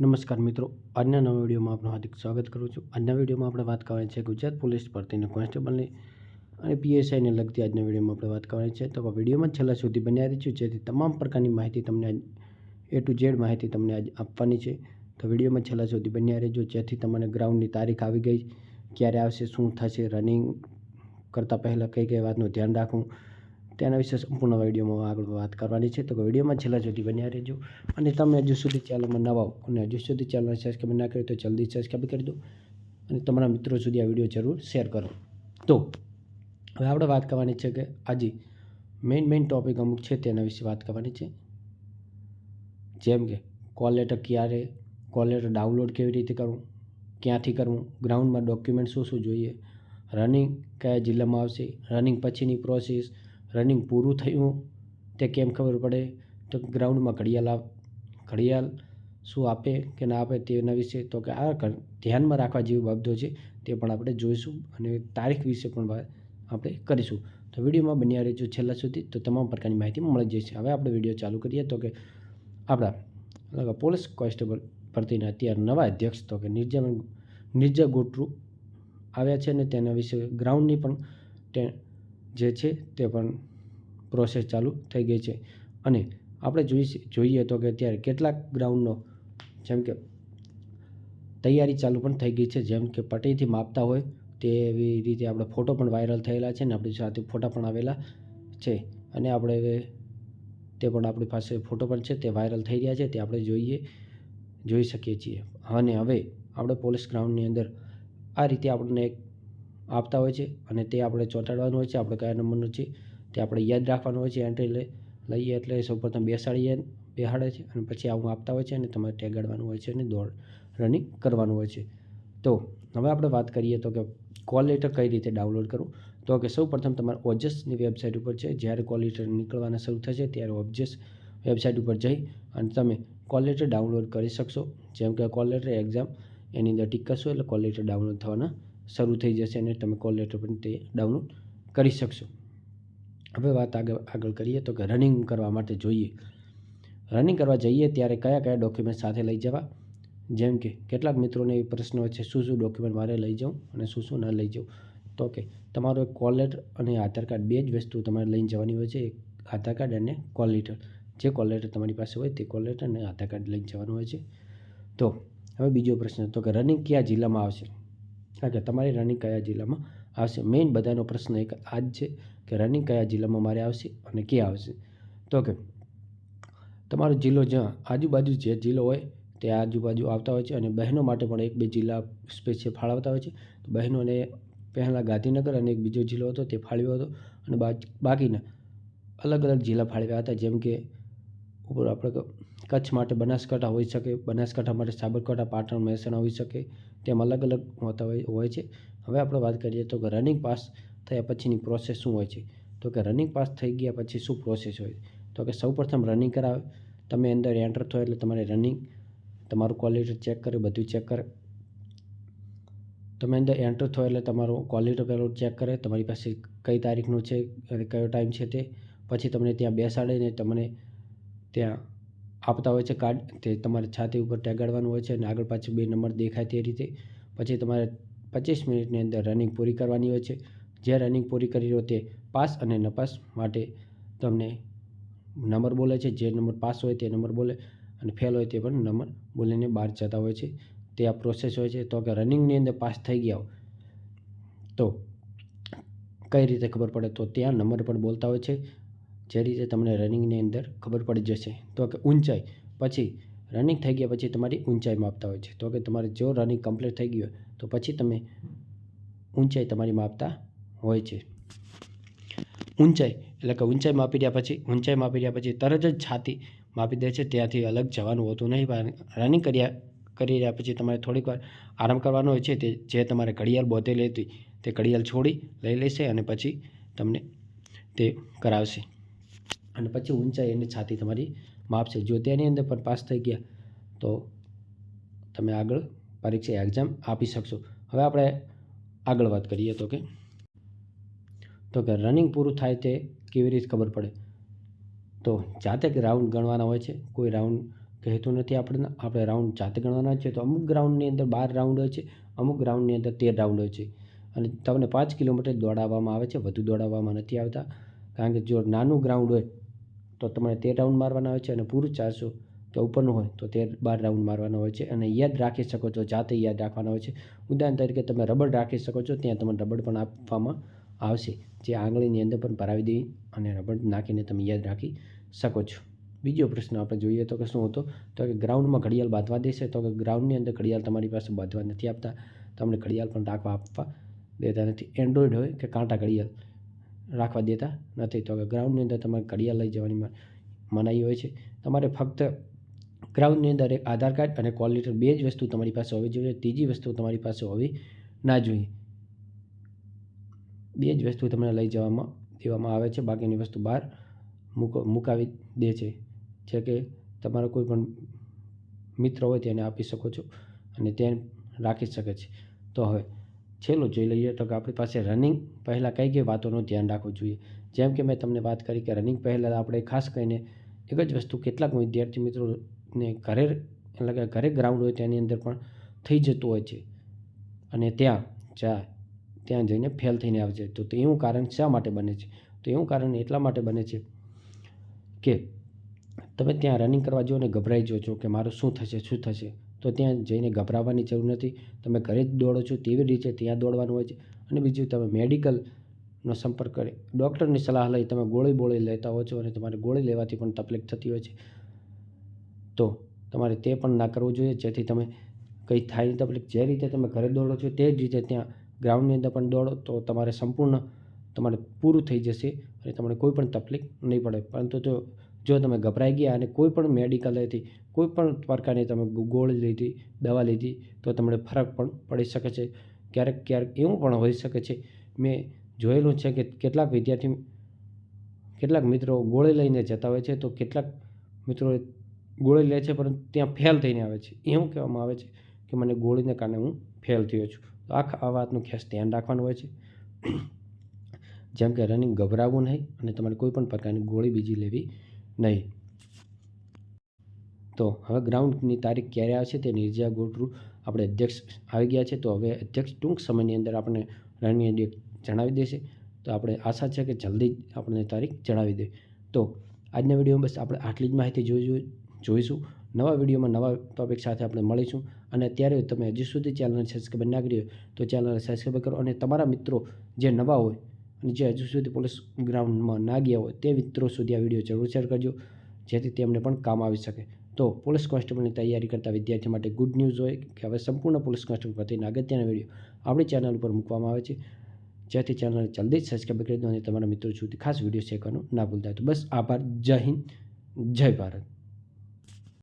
નમસ્કાર મિત્રો, આજના નવા વિડીયોમાં આપનું હાર્દિક સ્વાગત કરું છું. આજના વિડીયોમાં આપણે વાત કરવાની છે ગુજરાત પોલીસ ભરતીને કોન્સ્ટેબલની અને પીએસઆઈને લગતી આજના વિડીયોમાં આપણે વાત કરવાની છે. તો વિડીયોમાં છેલ્લા સુધી બન્યા રહીશું જેથી તમામ પ્રકારની માહિતી તમને એ ટુ ઝેડ માહિતી તમને આજ આપવાની છે. તો વિડીયોમાં છેલ્લા સુધી બન્યા રહેજો, જેથી તમને ગ્રાઉન્ડની તારીખ આવી ગઈ, ક્યારે આવશે, શું થશે, રનિંગ કરતાં પહેલાં કઈ કઈ વાતનું ધ્યાન રાખવું તેના વિશે સંપૂર્ણ વિડીયોમાં આગળ વાત કરવાની છે. તો વિડીયોમાં છેલ્લા સુધી બન્યા રહેજો. અને તમે હજુ સુધી ચેનલમાં નવા હો અને હજુ સુધી ચેનલ સબસ્ક્રાઈબ ના કરી તો જલ્દી સબસ્ક્રાઈબ કરી દો. અને તમારા મિત્રો સુધી આ વીડિયો જરૂર શેર કરો. તો હવે આપણે વાત કરવાની છે કે આજે મેઇન મેઇન ટોપિક અમુક છે તેના વિશે વાત કરવાની છે. જેમ કે કોલ લેટર ક્યારે કોલ લેટર ડાઉનલોડ કેવી રીતે કરવું, ક્યાંથી કરવું ગ્રાઉન્ડમાં ડોક્યુમેન્ટ શું શું જોઈએ રનિંગ કયા જિલ્લામાં આવશે રનિંગ પછીની પ્રોસેસ રનિંગ પૂરું થયું, તે કેમ ખબર પડે? તો ગ્રાઉન્ડમાં ઘડિયાળ ઘડિયાળ શું આપે કે ના આપે તેના વિશે તો કે આ ધ્યાનમાં રાખવા જેવી બાબતો છે, તે પણ આપણે જોઈશું અને તારીખ વિશે પણ આપણે કરીશું. તો વિડીયોમાં બન્યા રહેજો છેલ્લા સુધી. તો તમામ પ્રકારની માહિતી મળી જશે. હવે આપણે વીડિયો ચાલુ કરીએ તો કે આપણા પોલીસ કોન્સ્ટેબલ ભરતીના અત્યારે નવા અધ્યક્ષ તો કે નિર્જા નિર્જા ગોટરુ આવ્યા છે અને તેના વિશે ગ્રાઉન્ડની પણ જે છે તે પણ પ્રોસેસ ચાલુ થઈ ગઈ છે. અને આપણે જોઈ જોઈએ તો કે અત્યારે કેટલાક ગ્રાઉન્ડનો જેમ કે તૈયારી ચાલુ પણ થઈ ગઈ છે. જેમ કે પટ્ટીથી માપતા હોય તેવી રીતે આપણે ફોટો પણ વાયરલ થયેલા છે ને આપણી સાથે ફોટા પણ આવેલા છે. અને આપણે તે પણ આપણી પાસે ફોટો પણ છે, તે વાયરલ થઈ રહ્યા છે, તે આપણે જોઈએ, જોઈ શકીએ છીએ. અને હવે આપણે પોલીસ ગ્રાઉન્ડની અંદર આ રીતે આપણને એક આપતા હોય છે અને તે આપણે ચોંટાડવાનું હોય છે, આપણે કયા નંબરનું છે તે આપણે યાદ રાખવાનું હોય છે એન્ટ્રી લઈ, લઈએ એટલે સૌપ્રથમ બેસાડીએ બેહાડે છે અને પછી આવું આપતા હોય છે અને તમારે ટેગાડવાનું હોય છે અને દોડ રનિંગ કરવાનું હોય છે. તો હવે આપણે વાત કરીએ તો કે કોલ લેટર કઈ રીતે ડાઉનલોડ કરવું? તો કે સૌ પ્રથમ તમારે ઓજસની વેબસાઇટ ઉપર છે જ્યારે કોલ લેટર નીકળવાના શરૂ થશે ત્યારે ઓબ્જેસ વેબસાઇટ ઉપર જઈ અને તમે કોલ લેટર ડાઉનલોડ કરી શકશો. જેમ કે કોલ લેટર એક્ઝામ એની અંદર ટીક કરશો એટલે કોલ લેટર ડાઉનલોડ થવાના શરૂ થઈ જશે અને તમે કોલ લેટર પણ તે ડાઉનલોડ કરી શકશો. હવે વાત આગળ આગળ કરીએ તો કે રનિંગ કરવા માટે જોઈએ. રનિંગ કરવા જઈએ ત્યારે કયા કયા ડોક્યુમેન્ટ સાથે લઈ જવા? જેમ કે કેટલાક મિત્રોને એ પ્રશ્ન હોય છે, શું શું ડોક્યુમેન્ટ મારે લઈ જાઉં અને શું શું ન લઈ જાઉં તો કે તમારો એક કોલ લેટર અને આધાર કાર્ડ બે જ વસ્તુ તમારે લઈને જવાની હોય છે, એક આધાર કાર્ડ અને કોલ લેટર. જે કોલ લેટર તમારી પાસે હોય તે કોલ લેટર અને આધાર કાર્ડ લઈને જવાનું હોય છે. તો હવે બીજો પ્રશ્ન, તો કે રનિંગ કયા જિલ્લામાં આવશે? કારણ કે તમારી રનિંગ કયા જિલ્લામાં આવશે? મેઇન બધાનો પ્રશ્ન એક આ જ છે કે રનિંગ કયા જિલ્લામાં મારે આવશે અને ક્યાં આવશે? તો કે તમારો જિલ્લો જ્યાં આજુબાજુ જે જિલ્લો હોય તે આજુબાજુ આવતા હોય છે અને બહેનો માટે પણ એક બે જિલ્લા સ્પેશિયલ ફાળવતા હોય છે. તો બહેનોને પહેલાં ગાંધીનગર અને એક બીજો જિલ્લો હતો તે ફાળવ્યો હતો અને બાકીના અલગ અલગ જિલ્લા ફાળવ્યા હતા જેમ કે ઉપર આપણે કચ્છ માટે બનાસકાંઠા હોઈ શકે, બનાસકાંઠા માટે સાબરકાંઠા, પાટણ, મહેસાણા હોઈ શકે તેમ અલગ અલગ હોતા હોય હોય છે. હવે આપણે વાત કરીએ તો કે રનિંગ પાસ થયા પછીની પ્રોસેસ શું હોય છે? તો કે રનિંગ પાસ થઈ ગયા પછી શું પ્રોસેસ હોય? તો કે સૌપ્રથમ રનિંગ કરાવે, તમે અંદર એન્ટર થયો એટલે તમારે રનિંગ તમારું ક્વોલિટી ચેક કરે, બધું ચેક કરે. તમે અંદર એન્ટર થયો એટલે તમારું ક્વોલિટી પહેલું ચેક કરે, તમારી પાસે કઈ તારીખનું છે અને કયો ટાઈમ છે તે. પછી તમને ત્યાં બેસાડીને તમને ત્યાં આપતા હોય છે કાર્ડ તે તમારે છાતી ઉપર ટેગાડવાનું હોય છે અને આગળ પાછળ બે નંબર દેખાય તે રીતે. પછી તમારે પચીસ મિનિટની અંદર રનિંગ પૂરી કરવાની હોય છે. જે રનિંગ પૂરી કરી રહ્યો તે પાસ અને નપાસ માટે તમને નંબર બોલે છે. જે નંબર પાસ હોય તે નંબર બોલે અને ફેલ હોય તે પણ નંબર બોલીને બહાર જતા હોય છે. તે આ પ્રોસેસ હોય છે. તો કે રનિંગની અંદર પાસ થઈ ગયા તો કઈ રીતે ખબર પડે? તો ત્યાં નંબર પણ બોલતા હોય છે. જે રીતે તમને રનિંગની અંદર ખબર પડી જશે. તો કે ઊંચાઈ. પછી રનિંગ થઈ ગયા પછી તમારી ઊંચાઈ માપતા હોય છે. તો કે તમારે જો રનિંગ કમ્પ્લીટ થઈ ગયું તો પછી તમે ઊંચાઈ તમારી માપતા હોય છે. ઊંચાઈ. એટલે કે ઊંચાઈ માપી રહ્યા પછી, ઊંચાઈ માપી રહ્યા પછી તરત જ છાતી માપી દે છે. ત્યાંથી અલગ જવાનું હોતું નહીં. રનિંગ કર્યા, કરી રહ્યા પછી તમારે થોડીક વાર આરામ કરવાનો હોય છે. તે જે તમારે ઘડિયાળ બોતેલી હતી તે ઘડિયાળ છોડી લઈ લેશે અને પછી તમને તે કરાવશે. અને પછી ઊંચાઈ અને છાતી તમારી માપશે જો તેની અંદર પણ પાસ થઈ ગયા, તો તમે આગળ પરીક્ષા એક્ઝામ આપી શકશો. હવે આપણે આગળ વાત કરીએ તો કે તો કે રનિંગ પૂરું થાય તે કેવી રીતે ખબર પડે? તો જાતે જ રાઉન્ડ ગણવાના હોય છે. કોઈ રાઉન્ડ કહેતું નથી આપણને. આપણે રાઉન્ડ જાતે ગણવાના છે તો અમુક ગ્રાઉન્ડની અંદર બાર રાઉન્ડ હોય છે, અમુક ગ્રાઉન્ડની અંદર તેર રાઉન્ડ હોય છે. અને તમને પાંચ કિલોમીટર દોડાવવામાં આવે છે. વધુ દોડાવવામાં નથી આવતા. કારણ કે જો નાનું ગ્રાઉન્ડ હોય, તો તમારે તેર રાઉન્ડ મારવાના હોય છે અને પૂરું ચારસો કે ઉપરનું હોય, તો તેર બાર રાઉન્ડ મારવાના હોય છે. અને યાદ રાખી શકો છો, જાતે યાદ રાખવાના હોય છે. ઉદાહરણ તરીકે તમે રબડ રાખી શકો છો, ત્યાં તમને રબડ પણ આપવામાં આવશે, જે આંગળીની અંદર પણ ભરાવી દઈ અને રબડ નાખીને તમે યાદ રાખી શકો છો. બીજો પ્રશ્ન આપણે જોઈએ તો કે શું હતો? તો કે ગ્રાઉન્ડમાં ઘડિયાળ બાંધવા દેશે, તો કે ગ્રાઉન્ડની અંદર ઘડિયાળ તમારી પાસે બાંધવા નથી આપતા. તમને ઘડિયાળ પણ રાખવા આપવા દેતા નથી. એન્ડ્રોઈડ હોય કે કાંટા ઘડિયાળ રાખવા દેતા નથી. તો કે ગ્રાઉન્ડની અંદર તમારે ઘડિયાળ લઈ જવાની મનાઈ હોય છે. તમારે ફક્ત ગ્રાઉન્ડની અંદર એક આધાર કાર્ડ અને કોલ લેટર બે જ વસ્તુ તમારી પાસે હોવી જોઈએ. ત્રીજી વસ્તુ તમારી પાસે હોવી ના જોઈએ. બે જ વસ્તુ તમને લઈ જવામાં, દેવામાં આવે છે. બાકીની વસ્તુ બહાર મૂકો, મુકાવી દે છે. જે કે તમારો કોઈ પણ મિત્ર હોય તેને આપી શકો છો અને તે રાખી શકે છે. તો હવે છેલ્લું જોઈ લઈએ તો કે આપણી પાસે રનિંગ પહેલાં કઈ કઈ વાતોનું ધ્યાન રાખવું જોઈએ? જેમ કે મેં તમને વાત કરી કે રનિંગ પહેલાં આપણે ખાસ કરીને એક જ વસ્તુ કેટલાક વિદ્યાર્થી મિત્રોને ઘરે એટલે કે ઘરે ગ્રાઉન્ડ હોય તેની અંદર પણ થઈ જતું હોય છે. અને ત્યાં જા, ત્યાં જઈને ફેલ થઈને આવે છે. તો એવું કારણ શા માટે બને છે? તો એવું કારણ એટલા માટે બને છે કે તમે ત્યાં રનિંગ કરવા જાઓ ને ગભરાઈ જાઓ છો કે મારું શું થશે શું થશે? તો ત્યાં જઈને ગભરાવાની જરૂર નથી. તમે ઘરે જ દોડો છો તેવી રીતે ત્યાં દોડવાનું હોય છે. અને બીજું, તમે મેડિકલનો સંપર્ક કરી, ડૉક્ટરની સલાહ લઈ તમે ગોળી બોળી લેતા હો છો અને તમારે ગોળી લેવાથી પણ તકલીફ થતી હોય છે. તો તમારે તે પણ ના કરવું જોઈએ. જેથી તમે કંઈ થાય તકલીફ. જે રીતે તમે ઘરે દોડો છો તે જ રીતે ત્યાં ગ્રાઉન્ડની અંદર પણ દોડો તો તમારે સંપૂર્ણ તમારે પૂરું થઈ જશે અને તમને કોઈ પણ તકલીફ નહીં પડે. પરંતુ જો જો તમે ગભરાઈ ગયા અને કોઈ પણ મેડિકલેથી કોઈ પણ પ્રકારની તમે ગોળી લીધી, દવા લીધી, તો તમને ફરક પણ પડી શકે છે. ક્યારેક ક્યારેક એવું પણ હોઈ શકે છે. મેં જોયેલું છે કે કેટલાક વિદ્યાર્થી, કેટલાક મિત્રો ગોળી લઈને જતા હોય છે, તો કેટલાક મિત્રો ગોળી લે છે, પરંતુ ત્યાં ફેલ થઈને આવે છે. એવું કહેવામાં આવે છે કે મને ગોળીને કારણે હું ફેલ થયો છું. તો આ આ વાતનું ખાસ ધ્યાન રાખવાનું હોય છે. જેમ કે રનિંગ ગભરાવવું નહીં અને તમારે કોઈ પણ પ્રકારની ગોળી બીજી લેવી નહીં. તો હવે ગ્રાઉન્ડની તારીખ ક્યારે આવશે તે નિર્જા ગોટરુ આપણે અધ્યક્ષ આવી ગયા છે. તો હવે અધ્યક્ષ ટૂંક સમયની અંદર આપણને રનની ડેટ જણાવી દેશે. તો આપણે આશા છે કે જલ્દી આપણને તારીખ જણાવી દે. તો આજના વિડીયોમાં બસ આપણે આટલી જ માહિતી જોઈ જોઈ- જોઈશું. નવા વિડીયોમાં નવા ટોપિક સાથે આપણે મળીશું. અને અત્યારે તમે હજી સુધી ચેનલને સબસ્ક્રાઈબ ના કરી તો ચેનલને સબસ્ક્રાઈબ કરો. અને તમારા મિત્રો જે નવા હોય અને જે હજુ સુધી પોલીસ ગ્રાઉન્ડમાં ના ગયા હોય તે મિત્રો સુધી આ વીડિયો જરૂર શેર કરજો, જેથી તેમને પણ કામ આવી શકે. તો પોલીસ કોન્સ્ટેબલની તૈયારી કરતા વિદ્યાર્થીઓ માટે ગુડ ન્યૂઝ હોય કે હવે સંપૂર્ણ પોલીસ કોન્સ્ટેબલ પ્રત્યેના અગત્યના વીડિયો આપણી ચેનલ ઉપર મૂકવામાં આવે છે. જેથી ચેનલને જલ્દી જ સબસ્ક્રાઈબ કરી દો અને તમારા મિત્રો સુધી ખાસ વીડિયો શેર કરવાનું ના ભૂલતા તો બસ આભાર. જય હિન્દ, જય ભારત.